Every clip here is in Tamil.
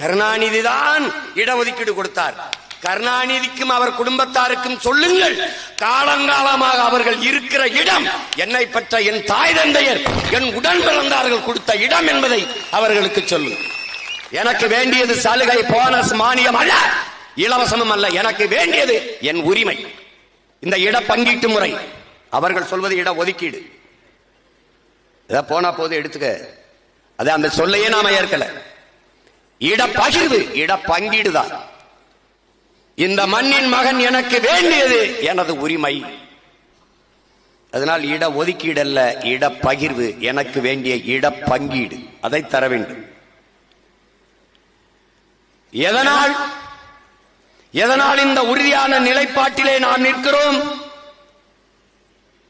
கருணாநிதி தான் இடஒதுக்கீடு கொடுத்தார். கருணாநிதிக்கும் அவர் குடும்பத்தாருக்கும் சொல்லுங்கள். காலங்காலமாக அவர்கள் இருக்கிற இடம் என்னை பற்ற என் தாய் தந்தையர் என் உடன் பிறந்தார்கள் கொடுத்த இடம் என்பதை அவர்களுக்கு சொல்லுங்கள் எனக்கு வேண்டியது சலுகை போனஸ் மானியம் அல்ல இலவசமும் அல்ல. எனக்கு வேண்டியது என் உரிமை. இந்த இட பங்கீட்டு முறை அவர்கள் சொல்வது இட ஒதுக்கீடு. இத போனா போது எடுத்துக்க. அது அந்த சொல்லையே நாம ஏற்கல. இட பகிர்வு இட பங்கீடுதான் இந்த மண்ணின் மகன் எனக்கு வேண்டியது எனது உரிமை. அதனால் இட ஒதுக்கீடு அல்ல இட பகிர்வு எனக்கு வேண்டிய இட பங்கீடு. அதை தர வேண்டும். எதனால்? எதனால் இந்த உறுதியான நிலைப்பாட்டிலே நாம் நிற்கிறோம்?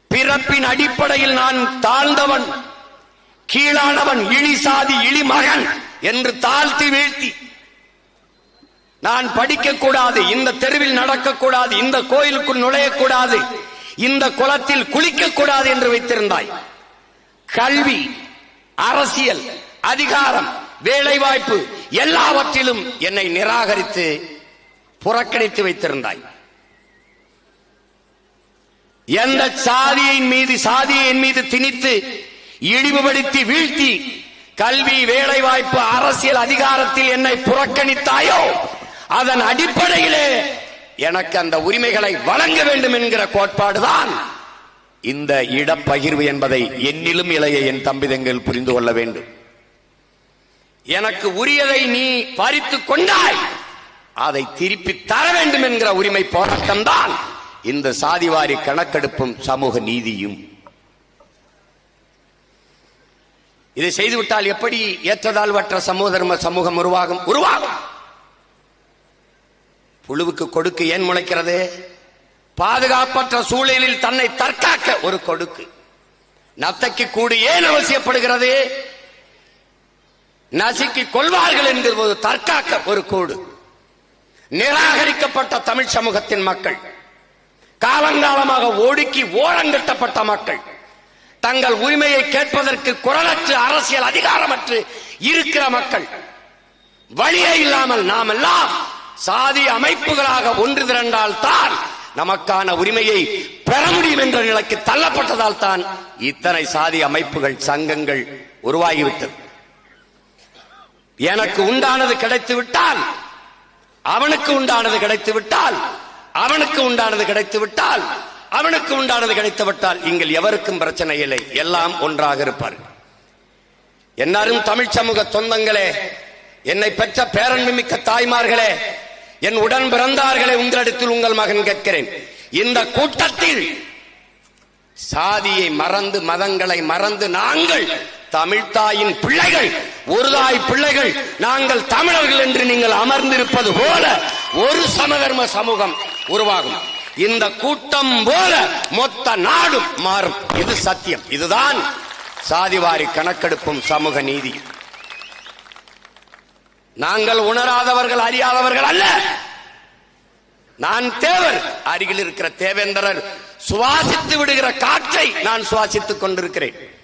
பிறப்பின் அடிப்படையில் நான் தாழ்ந்தவன் கீழானவன் இழி சாதி இழி மகன் என்று தாழ்த்தி வீழ்த்தி. நான் படிக்கக்கூடாது இந்த தெருவில் நடக்கக்கூடாது இந்த கோயிலுக்குள் நுழையக்கூடாது இந்த குளத்தில் குளிக்கக்கூடாது என்று வைத்திருந்தாய். கல்வி அரசியல் அதிகாரம் வேலைவாய்ப்பு எல்லாவற்றிலும் என்னை நிராகரித்து புறக்கணித்து வைத்திருந்தாய். எந்த சாதியின் மீது சாதியின் மீது திணித்து இழிவுபடுத்தி வீழ்த்தி கல்வி வேலைவாய்ப்பு அரசியல் அதிகாரத்தில் என்னை புறக்கணித்தாயோ அதன் அடிப்படையிலே எனக்கு அந்த உரிமைகளை வழங்க வேண்டும் என்கிற கோட்பாடுதான் இந்த இடப்பகிர்வு என்பதை என்னிலும் இளைய என் தம்பிதங்கள் புரிந்து கொள்ள வேண்டும். எனக்கு உரியதை நீ பறித்துக் கொண்டாய் அதை திருப்பி தர வேண்டும் என்கிற உரிமை போராட்டம் தான் இந்த சாதிவாரி கணக்கெடுப்பும் சமூக நீதியும். இதை செய்துவிட்டால் எப்படி ஏற்றதாழ்வற்ற சமூக தர்ம சமூகம் உருவாகும்? உருவாகும். புழுவுக்கு கொடுக்கு ஏன் முளைக்கிறது? பாதுகாப்பற்ற சூழலில் தன்னை தற்காக்க ஒரு கொடுக்கு. நத்தைக்கு கூடு ஏன் அவசியப்படுகிறது? நசுக்கி கொள்வார்கள் என்கிற தற்காக்க ஒரு கூடு. நிராகரிக்கப்பட்ட தமிழ் சமூகத்தின் மக்கள் காலங்காலமாக ஒடுக்கி ஓரங்கட்டப்பட்ட மக்கள் தங்கள் உரிமையை கேட்பதற்கு குரலற்று அரசியல் அதிகாரமற்று இருக்கிற மக்கள் வழியே இல்லாமல் நாம் எல்லாம் சாதி அமைப்புகளாக ஒன்று திரண்டால் தான் நமக்கான உரிமையை பெற முடியும் என்ற நிலைக்கு தள்ளப்பட்டதால் தான் இத்தனை சாதி அமைப்புகள் சங்கங்கள் உருவாகிவிட்டது. எனக்கு உண்டானது கிடைத்து விட்டால் அவனுக்கு உண்டானது கிடைத்து விட்டால் அவனுக்கு உண்டானது கிடைத்து விட்டால் அவனுக்கு உண்டானது கிடைத்துவிட்டால் இங்கள் எவருக்கும் பிரச்சனை இல்லை. எல்லாம் ஒன்றாக இருப்பார்கள் எல்லாரும் தமிழ் சமூக சொந்தங்களே என்னை பெற்ற பேரன்புமிக்க தாய்மார்களே என் உடன் பிறந்தார்களே உங்களிடத்தில் உங்கள் மகன் கேட்கிறேன். இந்த கூட்டத்தில் சாதியை மறந்து மதங்களை மறந்து நாங்கள் தமிழ் தாயின் பிள்ளைகள் ஒரு தாய் பிள்ளைகள் நாங்கள் தமிழர்கள் என்று நீங்கள் அமர்ந்திருப்பது போல ஒரு சமதர்ம சமூகம் உருவாகும். இந்த கூட்டம் போல மொத்த நாடும் மாறும். இது சத்தியம். இதுதான் சாதிவாரி கணக்கெடுப்பும் சமூக நீதி நாங்கள் உணராதவர்கள் அறியாதவர்கள் அல்ல. நான் தேவர். அருகில் இருக்கிற தேவேந்திரர் சுவாசித்து விடுகிற காற்றை நான் சுவாசித்துக் கொண்டிருக்கிறேன்.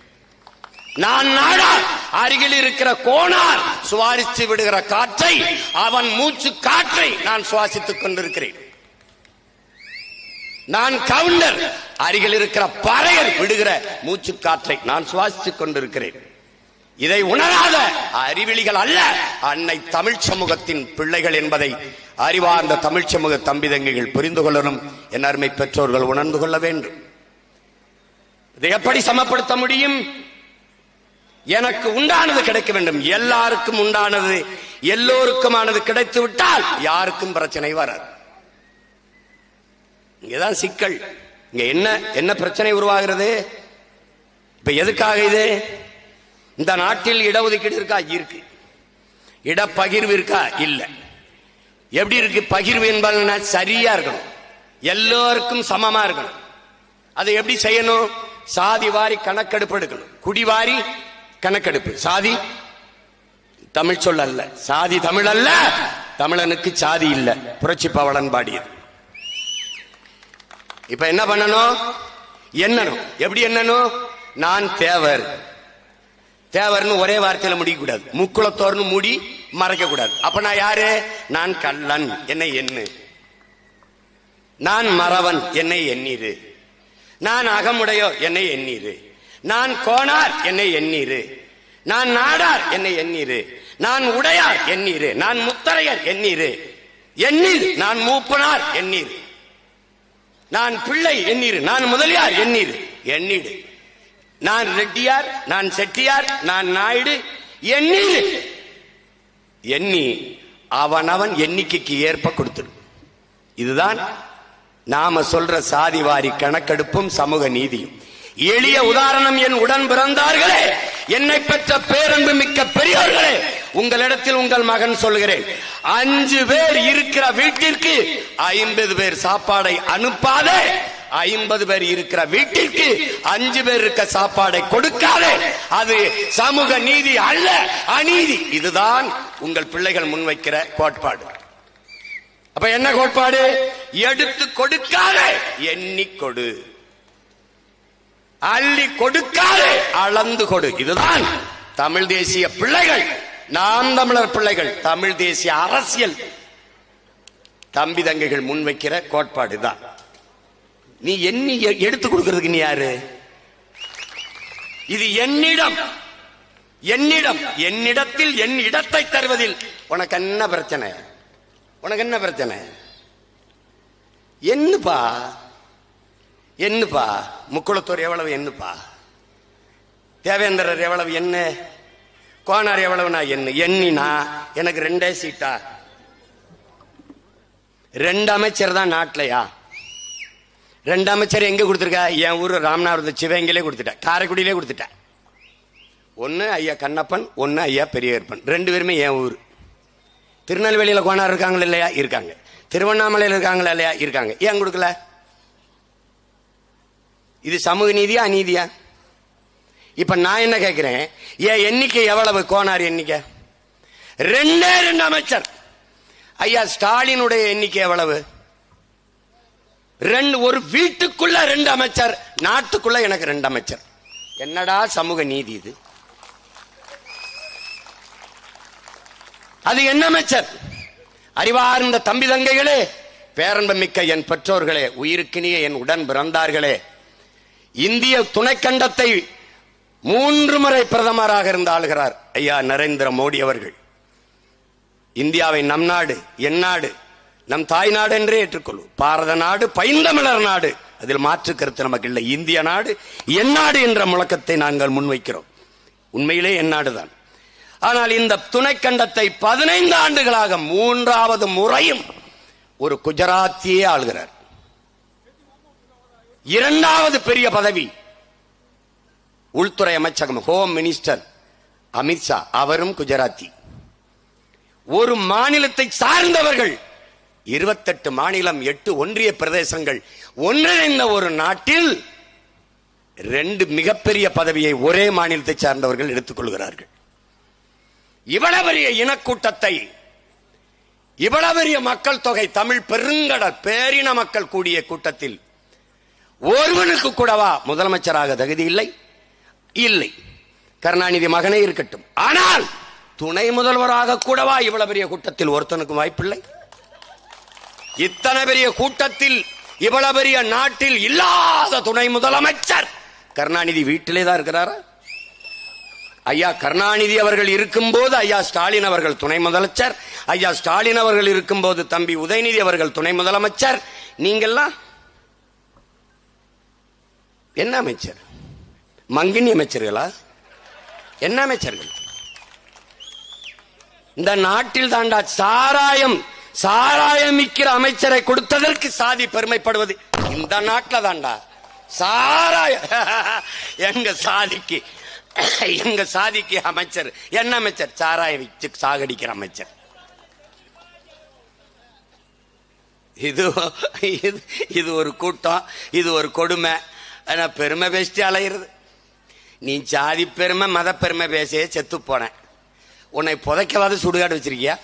நான் நாடார். அருகில் இருக்கிற கோணார் சுவாசித்து விடுகிற காற்றை அவன் மூச்சு காற்றை நான் சுவாசித்துக் கொண்டிருக்கிறேன். நான் கவுண்டர். அருகில் இருக்கிற பறையர் விடுகிற மூச்சு காற்றை நான் சுவாசித்துக் கொண்டிருக்கிறேன். இதை உணராத அறிவிலிகள் அல்ல அன்னை தமிழ் சமூகத்தின் பிள்ளைகள் என்பதை அறிவார்ந்த தமிழ் சமூக தம்பிதங்கைகள் புரிந்து கொள்ளணும். என் அருமை பெற்றோர்கள் உணர்ந்து கொள்ள வேண்டும். இதை எப்படி சமப்படுத்த முடியும்? எனக்கு உண்டானது கிடைக்க வேண்டும். எல்லாருக்கும் உண்டானது எல்லோருக்குமானது கிடைத்து விட்டால் யாருக்கும் பிரச்சனை வராது. இங்கதான் சிக்கல். இங்க என்ன என்ன பிரச்சனை உருவாகிறது? இப்ப எதுக்காக இது? இந்த நாட்டில் இடஒதுக்கீடு இருக்கா? இருக்கு. இடப்பகிர்வு இருக்கா? இல்ல. எப்படி இருக்கு? பகிர்வு என்பதுனா சரியா இருக்கணும். எல்லோருக்கும் சமமா இருக்கணும். அதை எப்படி செய்யணும்? சாதி வாரி கணக்கெடுப்பு எடுக்கணும். குடிவாரி கணக்கெடுப்பு. சாதி? தமிழ் சொல் அல்ல. சாதி தமிழ் அல்ல. தமிழனுக்கு சாதி இல்ல. புரட்சி பவளன் பாடியது. இப்ப என்ன பண்ணணும்? எண்ணணும். எப்படி எண்ணணும்? நான் தேவர். தேவர்னு ஒரே வார்த்தையில முடிக்க கூடாது முக்குளத்தோர்னு மூடி மறைக்க கூடாது அப்ப நான் யாரு? நான் கள்ளன். என்னை எண்ணு. நான் மறவன். என்னை எண்ணீரு. நான் அகமுடையோ என்னை எண்ணீரு. நான் கோணார். என்னை எண்ணீரு. நான் நாடார். என்னை எண்ணீரு. நான் உடையார். எண்ணீரு. நான் முத்தரையர். எண்ணீரு. எண்ணீர் நான் மூப்பனார். எண்ணீர். நான் பிள்ளை எண்ணீர். நான் முதலியார் எண்ணீர். எண்ணீடு. நான் ரெட்டியார் நான் செட்டியார் நான் நாயுடு எண்ணீர் எண்ணி அவனவன் எண்ணிக்கைக்கு ஏற்ப கொடுத்துடு. இதுதான் நாம சொல்ற சாதிவாரி கணக்கெடுப்பும் சமூக நீதியும். எளிய உதாரணம் என் உடன் பிறந்தார்களே என்னை பெற்ற பேரன்பு மிக்க பெரியோர்களே உங்களிடத்தில் உங்கள் மகன் சொல்கிறேன் அஞ்சு பேர் இருக்கிற வீட்டிற்கு ஐம்பது பேர் சாப்பாடை அனுப்பாதே. ஐம்பது பேர் இருக்கிற வீட்டிற்கு அஞ்சு பேர் இருக்க சாப்பாடை கொடுக்காதே. அது சமூக நீதி அல்ல அநீதி. இதுதான் உங்கள் பிள்ளைகள் முன்வைக்கிற கோட்பாடு. அப்ப என்ன கோட்பாடு? எடுத்து கொடுக்காதே எண்ணி கொடு. அள்ளி கொடுக்காதே அளந்து கொடு. இதுதான் தமிழ் தேசிய பிள்ளைகள். நாம் தமிழர் பிள்ளைகள் தமிழ் தேசிய அரசியல். தம்பி தங்கைகள் முன்வைக்கிற கோட்பாடு தான். நீ எண்ணி எடுத்து கொடுக்கறதுக்கு நீ யாரு? இது என்னிடம். என்னிடம். என்னிடத்தில் என் இடத்தை தருவதில். உனக்கு என்ன பிரச்சனை? உனக்கு என்ன பிரச்சனை? என்னப்பா? என்னப்பா? முக்குளத்தூர் எவ்வளவு என்னப்பா? தேவேந்திரர் எவ்வளவு என்ன? கோனார் எவ்வளவுனா என்ன எண்ணினா? எனக்கு ரெண்டே சீட்டா? ரெண்டு அமைச்சர் தான் நாட்டிலையா? ரெண்டு அமைச்சர் எங்க கொடுத்துருக்கா? என் ஊர் ராமநாதபுரத்து சிவங்கிலே கொடுத்துட்டேன். காரைக்குடியிலே கொடுத்துட்டேன். ஒன்று ஐயா கண்ணப்பன் ஒன்று ஐயா பெரியகற்பன் ரெண்டு பேருமே என் ஊர். திருநெல்வேலியில் கோனார் இருக்காங்களா இல்லையா? இருக்காங்க. திருவண்ணாமலையில் இருக்காங்களா இல்லையா? இருக்காங்க. ஏன் கொடுக்கல? இது சமூக நீதியா அநீதியா? இப்ப நான் என்ன கேட்கிறேன் என் எண்ணிக்கை எவ்வளவு? கோனார் எண்ணிக்கை. ரெண்டே ரெண்டு அமைச்சர். ஐயா ஸ்டாலினுடைய எண்ணிக்கை எவ்வளவு? ரெண்டு ஒரு வீட்டுக்குள்ள ரெண்டு அமைச்சர். நாட்டுக்குள்ள எனக்கு ரெண்டு அமைச்சர். என்னடா சமூக நீதி இது? அது என்ன அமைச்சர்? அறிவார்ந்த தம்பி தங்கைகளே பேரன்பு மிக்க என் பெற்றோர்களே உயிருக்கினிய என் உடன் பிறந்தார்களே. இந்திய துணைக்கண்டத்தை மூன்று முறை பிரதமராக இருந்து ஆளுகிறார் ஐயா நரேந்திர மோடி அவர்கள். இந்தியாவை நம் நாடு என் நாடு நம் தாய் நாடு என்றே ஏற்றுக்கொள்ளும் பாரத நாடு பைந்தமிழர் நாடு. அதில் மாற்று கருத்து நமக்கு இல்லை இந்திய நாடு என் நாடு என்ற முழக்கத்தை நாங்கள் முன்வைக்கிறோம். உண்மையிலே என் நாடுதான். ஆனால் இந்த துணைக்கண்டத்தை பதினைந்து ஆண்டுகளாக மூன்றாவது முறையும் ஒரு குஜராத்தியே ஆளுகிறார். இரண்டாவது பெரிய பதவி உள்துறை அமைச்சகம் ஹோம் மினிஸ்டர் அமித்ஷா அவரும் குஜராத்தி. ஒரு மாநிலத்தை சார்ந்தவர்கள் இருபத்தெட்டு மாநிலம் எட்டு ஒன்றிய பிரதேசங்கள் ஒன்றிணைந்த ஒரு நாட்டில் ரெண்டு மிகப்பெரிய பதவியை ஒரே மாநிலத்தை சார்ந்தவர்கள் எடுத்துக்கொள்கிறார்கள் இவ்வளவு பெரிய இனக்கூட்டத்தை இவ்வளவு பெரிய மக்கள் தொகை தமிழ் பெருங்கடல் பேரின மக்கள் கூடிய கூட்டத்தில் ஒருவனுக்கு கூடவா முதலமைச்சராக தகுதி இல்லை. இல்லை. கருணாநிதி மகனே இருக்கட்டும். ஆனால் துணை முதல்வராக கூடவா இவ்வளவு பெரிய கூட்டத்தில் ஒருத்தனுக்கும் வாய்ப்பில்லை? இத்தனை பெரிய கூட்டத்தில் இவ்வளவு பெரிய நாட்டில் இல்லாத துணை முதலமைச்சர் கருணாநிதி வீட்டிலே தான் இருக்கிறாரா? ஐயா கருணாநிதி அவர்கள் இருக்கும்போது ஐயா ஸ்டாலின் அவர்கள் துணை முதலமைச்சர் ஐயா ஸ்டாலின் அவர்கள் இருக்கும்போது தம்பி உதயநிதி அவர்கள் துணை முதலமைச்சர் நீங்கெல்லாம் என்ன அமைச்சர்? மங்கினி அமைச்சர்களா? என்ன அமைச்சர்கள்? இந்த நாட்டில் தாண்டா சாராயம் சாராயம் விற்கிற அமைச்சரை கொடுத்ததற்கு சாதி பெருமைப்படுவது இந்த நாட்டில் தாண்டா. சாராய எங்க சாதிக்கு எங்க சாதிக்கு அமைச்சர் என்ன அமைச்சர்? சாராயம் விற்று சாகடிக்கிற அமைச்சர். இது இது இது ஒரு கூட்டம் இது ஒரு கொடுமை. ஆனா பெருமை பேசிட்டு அலையிறது. நீ ஜாதி பெருமை மத பெருமை பேசியே செத்து போனேன் உன்னை புதைக்கவாது சுடுகாடு வச்சிருக்கியா?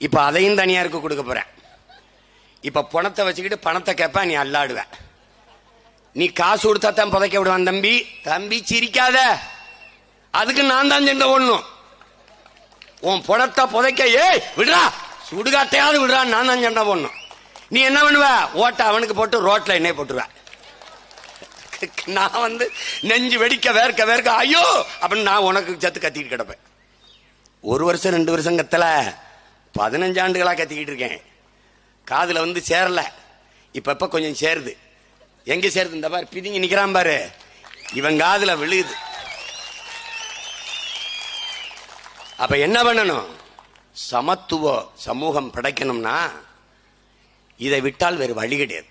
இப்ப அதையும் தனியாருக்கு கொடுக்க போறேன் இப்ப பணத்தை வச்சுக்கிட்டு பணத்தை கேட்பேன் நீ அல்லாடுவ. நீ காசு கொடுத்தா தான் புதைக்க விடுவான் தம்பி. தம்பி சிரிக்காத. அதுக்கு நான் தான் சண்டை ஒண்ணும் உன் புடத்தை புதைக்க ஏய் விடுறா. சுடுகாட்டையாவது விடுறா நான் தான் சண்டை போடணும் நீ என்ன பண்ணுவ? ஓட்ட அவனுக்கு போட்டு ரோட்ல என்ன போட்டுருவேன் நான் வந்து நெஞ்சு வெடிக்க வேர்க்க வேர்க்க ஐயோ! அப்படின்னு நான் உனக்கு சத்து கத்திட்டு கிடப்பேன். ஒரு வருஷம் ரெண்டு வருஷம் கத்தல. பதினஞ்சு ஆண்டுகளா கத்திக்கிட்டு இருக்கேன். காதுல வந்து சேரல. இப்ப இப்ப கொஞ்சம் சேருது. எங்க சேருது இந்த பாரு பிதிங்கி நிக்கிறான் பாரு. இவன் காதுல விழுகுது. அப்ப என்ன பண்ணணும்? சமத்துவ சமூகம் படைக்கணும்னா இதை விட்டால் வேறு வழி கிடையாது.